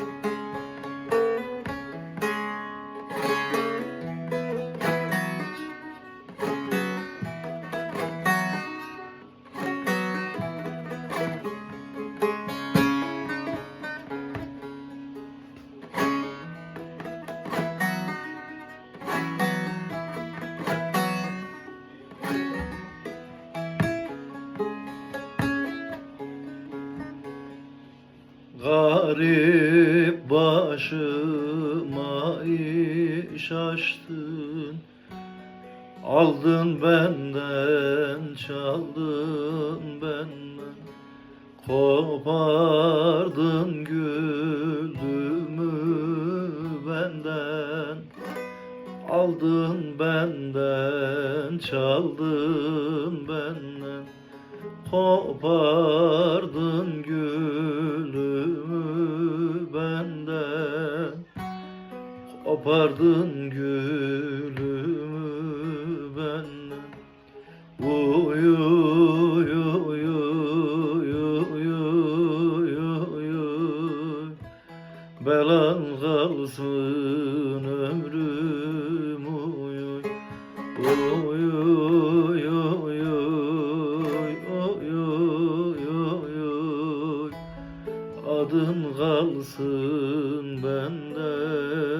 you Garip başıma iş açtın. Aldın benden, çaldın benden. Kopardın güldümü benden. Aldın benden, çaldın benden. Kopardın gülümü Kopardın gülümü benden. Uy uy uy uy uy uy uy uy Belan kalsın ömrüm uy uy oy oy oy oy oy oy oy Adın kalsın bende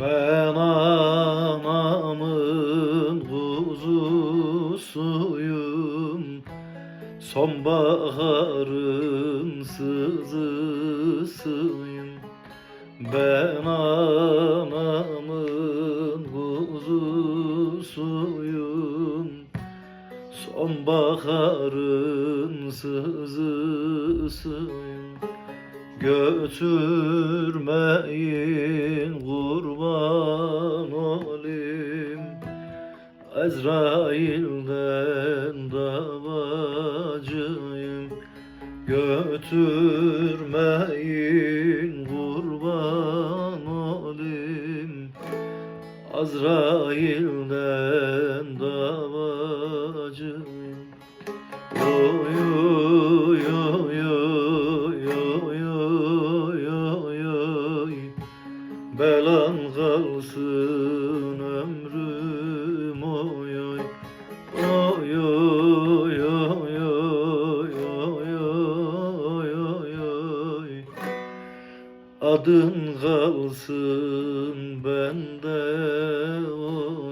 Ben anamın kuzusuyum Sonbaharın sızısıyım. Ben anamın kuzusuyum Sonbaharın sızısıyım Götürmeyin kurban olayım. Ezrail'den davacıyım. Götürmeyin kurban olayım. Azrail'den davacıyım adın kalsın bende. Oh.